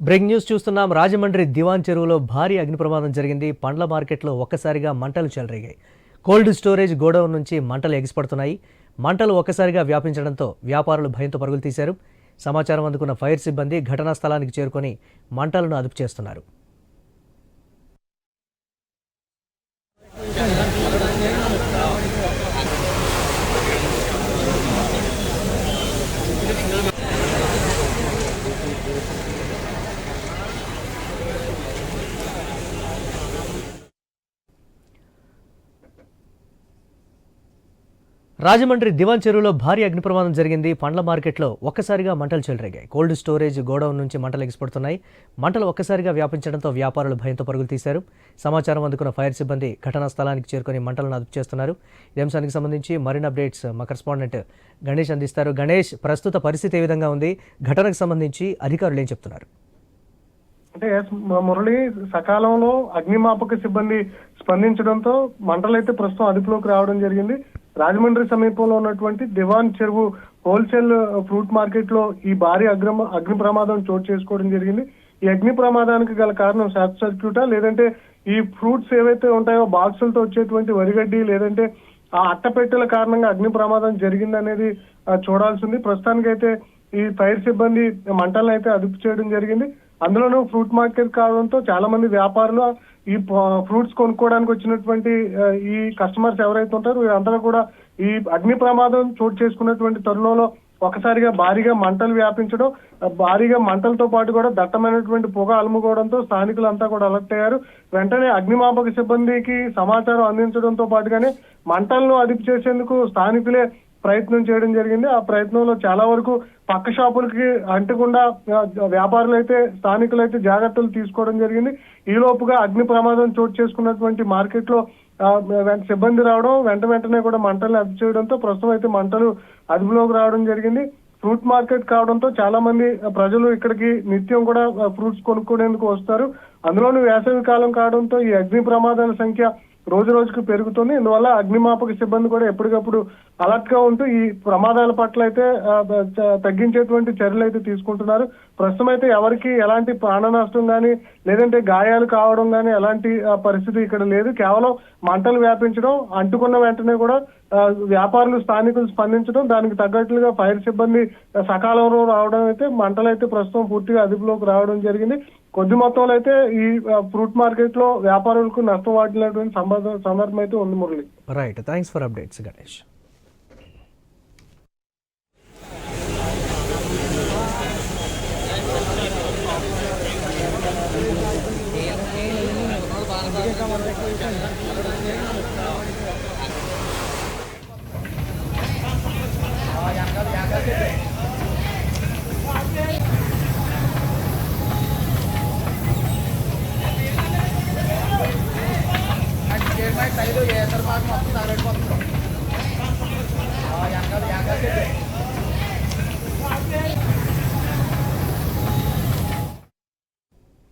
Break news చూస్తున్నాం. రాజమండ్రి దివాన్ చెరువులో భారీ అగ్ని ప్రమాదం జరిగింది. పండ్ల మార్కెట్లో ఒక్కసారిగా మంటలు చెలరేగాయి. కోల్డ్ స్టోరేజ్ గోడౌన్ నుంచి మంటలు ఎగిసిపడుతున్నాయి. మంటలు ఒక్కసారిగా వ్యాపించడంతో వ్యాపారులు భయంతో పరుగులు తీశారు. సమాచారం అందుకున్న ఫైర్ సిబ్బంది ఘటనా స్థలానికి చేరుకొని మంటలను అదుపు చేస్తున్నారు. రాజమండ్రి దివాన్ చెరువులో భారీ అగ్ని ప్రమాదం జరిగింది. పండ్ల మార్కెట్లో ఒక్కసారిగా మంటలు చెలరేగాయి. కోల్డ్ స్టోరేజ్ గోడౌన్ నుంచి మంటలు ఎగిసిపడుతున్నాయి. మంటలు ఒక్కసారిగా వ్యాపించడంతో వ్యాపారులు భయంతో పరుగులు తీశారు. సమాచారం అందుకున్న ఫైర్ సిబ్బంది ఘటనా స్థలానికి చేరుకుని మంటలను అదుపు చేస్తున్నారు. ఈ అంశానికి సంబంధించి మరిన్ని అప్డేట్స్ మా కరెస్పాండెంట్ గణేష్ అందిస్తారు. గణేష్ ప్రస్తుత పరిస్థితి ఏ విధంగా ఉంది? ఘటనకు సంబంధించి అధికారులు ఏం చెప్తున్నారు? అంటే ఎస్ మురళి సకాలంలో అగ్నిమాపక సిబ్బంది స్పందించడంతో మంటలైతే ప్రస్తుతం అదుపులోకి రావడం జరిగింది. రాజమండ్రి సమీపంలో ఉన్నటువంటి దివాన్ చెరువు హోల్సేల్ ఫ్రూట్ మార్కెట్లో ఈ భారీ అగ్ని అగ్ని ప్రమాదం చోటు చేసుకోవడం జరిగింది. ఈ అగ్ని ప్రమాదానికి గల కారణం షార్ట్ సర్క్యూటా? లేదంటే ఈ ఫ్రూట్స్ ఏవైతే ఉంటాయో బాక్సులతో వచ్చేటువంటి వరిగడ్డి లేదంటే ఆ అట్టపెట్టెల కారణంగా అగ్ని ప్రమాదం జరిగిందనేది చూడాల్సింది ప్రస్తుతానికైతే ఈ ఫైర్ సిబ్బంది మంటలను అయితే అదుపు చేయడం జరిగింది. అందులోనూ ఫ్రూట్ మార్కెట్ కావడంతో చాలా మంది వ్యాపారులు ఈ ఫ్రూట్స్ కొనుక్కోవడానికి వచ్చినటువంటి ఈ కస్టమర్స్ ఎవరైతే ఉంటారో వీరంతా కూడా ఈ అగ్ని ప్రమాదం చోటు చేసుకున్నటువంటి తరుణంలో ఒకసారిగా భారీగా మంటలు వ్యాపించడం భారీగా మంటలతో పాటు కూడా దట్టమైనటువంటి పొగ అలుముకోవడంతో స్థానికులంతా కూడా అలర్ట్ అయ్యారు. వెంటనే అగ్నిమాపక సిబ్బందికి సమాచారం అందించడంతో పాటుగానే మంటలను అదుపు చేసేందుకు స్థానికులే ప్రయత్నం చేయడం జరిగింది. ఆ ప్రయత్నంలో చాలా వరకు పక్క షాపులకి అంటకుండా వ్యాపారులు అయితే స్థానికులు అయితే జాగ్రత్తలు తీసుకోవడం జరిగింది. ఈ లోపుగా అగ్ని ప్రమాదం చోటు చేసుకున్నటువంటి మార్కెట్లో సిబ్బంది రావడం వెంట వెంటనే కూడా మంటలు అదుపు చేయడంతో ప్రస్తుతం అయితే మంటలు అదుపులోకి రావడం జరిగింది. ఫ్రూట్ మార్కెట్ కావడంతో చాలా మంది ప్రజలు ఇక్కడికి నిత్యం కూడా ఫ్రూట్స్ కొనుక్కునేందుకు వస్తారు. అందులోనూ వేసవి కాలం కావడంతో ఈ అగ్ని ప్రమాదాల సంఖ్య రోజు రోజుకు పెరుగుతుంది ఇందువల్ల అగ్నిమాపక సిబ్బంది కూడా ఎప్పటికప్పుడు అలర్ట్గా ఉంటూ ఈ ప్రమాదాల పట్ల అయితే తగ్గించేటువంటి చర్యలు అయితే తీసుకుంటున్నారు. ప్రస్తుతం అయితే ఎవరికి ఎలాంటి ప్రాణ నష్టం కానీ లేదంటే గాయాలు కావడం కానీ ఎలాంటి పరిస్థితి ఇక్కడ లేదు. కేవలం మంటలు వ్యాపించడం అంటుకున్న వెంటనే కూడా వ్యాపారులు స్థానికులు స్పందించడం దానికి తగ్గట్లుగా ఫైర్ సిబ్బంది సకాలంలో రావడం అయితే మంటలు అయితే ప్రస్తుతం పూర్తిగా అదుపులోకి రావడం జరిగింది. కొద్ది మొత్తంలో అయితే ఈ ఫ్రూట్ మార్కెట్లో వ్యాపారులకు నష్టం వాటినటువంటి సంబంధం సందర్భం అయితే ఉంది Murali right thanks for updates Ganesh yang kali yang kali